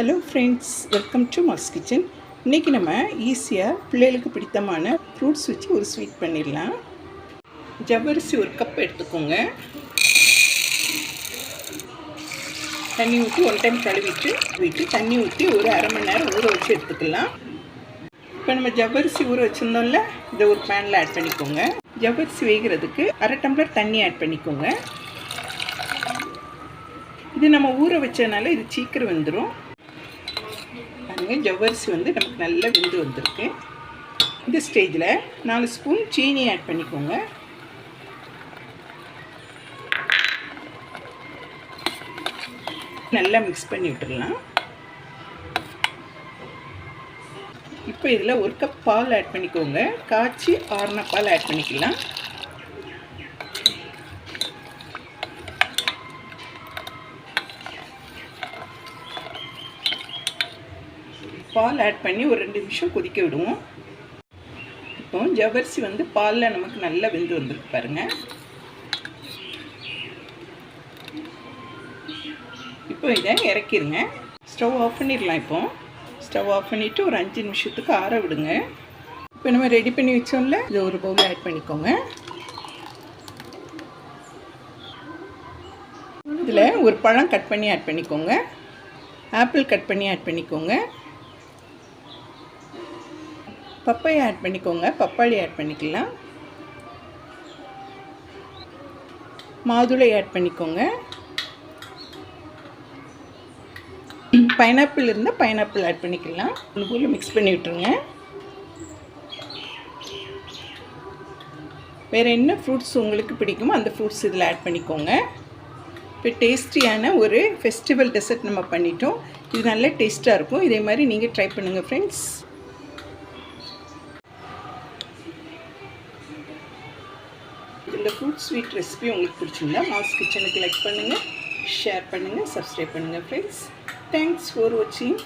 Hello friends welcome to Mass Kitchen இன்றைக்கி நம்ம ஈஸியாக பிள்ளைகளுக்கு பிடித்தமான ஃப்ரூட்ஸ் வச்சு ஒரு ஸ்வீட் பண்ணிடலாம். ஜவ்வரிசி ஒரு கப் எடுத்துக்கோங்க. தண்ணி ஊற்றி ஒன் டைம் கழுவிட்டு விட்டு தண்ணி ஊற்றி ஒரு அரை மணி நேரம் ஊற வச்சு எடுத்துக்கலாம். இப்போ நம்ம ஜவ்வரிசி ஊற வச்சுருந்தோம்ல இதை ஒரு பேனில் ஆட் பண்ணிக்கோங்க. ஜவ்வரிசி வேகிறதுக்கு அரை டம்ளர் தண்ணி ஆட் பண்ணிக்கோங்க. இது நம்ம ஊற வச்சதுனால இது சீக்கிரம் வந்துடும் பாருங்கள் ஜவ்வரிசி வந்து நமக்கு நல்லா வெந்து வந்திருக்கு. இந்த ஸ்டேஜில் நாலு ஸ்பூன் சீனி ஆட் பண்ணிக்கோங்க. நல்லா மிக்ஸ் பண்ணி விட்டுடலாம். இப்போ இதில் ஒரு கப் பால் ஆட் பண்ணிக்கோங்க. காய்ச்சி ஆறுன பால் ஆட் பண்ணிக்கலாம். பால் ஆட் பண்ணி ஒரு ரெண்டு நிமிஷம் கொதிக்க விடுவோம். இப்போ ஜவ்வரிசி வந்து பாலில் நமக்கு நல்லா வெந்து வந்துருக்கு பாருங்கள் இப்போ இதை இறக்கிடுங்க ஸ்டவ் ஆஃப் பண்ணிடலாம் இப்போ. ஸ்டவ் ஆஃப் பண்ணிவிட்டு ஒரு அஞ்சு நிமிஷத்துக்கு ஆற விடுங்க. இப்போ நம்ம ரெடி பண்ணி வச்சோம்ல இதை ஒரு பவுல் ஆட் பண்ணிக்கோங்க. இதில் ஒரு பழம் கட் பண்ணி ஆட் பண்ணிக்கோங்க. ஆப்பிள் கட் பண்ணி ஆட் பண்ணிக்கோங்க. பப்பாயை ஆட் பண்ணிக்கோங்க. பப்பாளி ஆட் பண்ணிக்கலாம். மாதுளை ஆட் பண்ணிக்கோங்க. பைனாப்பிள் இருந்தால் பைனாப்பிள் ஆட் பண்ணிக்கலாம். ஒன்று போல் மிக்ஸ் பண்ணி விட்டுருங்க. வேறு என்ன ஃப்ரூட்ஸ் உங்களுக்கு பிடிக்குமோ அந்த ஃப்ரூட்ஸ் இதில் ஆட் பண்ணிக்கோங்க. இப்போ டேஸ்டியான ஒரு ஃபெஸ்டிவல் டெசர்ட் நம்ம பண்ணிட்டோம். இது நல்ல டேஸ்ட்டாக இருக்கும். இதே மாதிரி நீங்கள் ட்ரை பண்ணுங்கள் ஃப்ரெண்ட்ஸ் இந்த ஃப்ரூட் ஸ்வீட் ரெசிபி உங்களுக்கு பிடிச்சிருந்தா மாஸ் கிச்சனுக்கு லைக் பண்ணுங்கள் ஷேர் பண்ணுங்கள் சப்ஸ்கிரைப் பண்ணுங்கள் ஃப்ரெண்ட்ஸ் தேங்க்ஸ் ஃபார் வாட்சிங்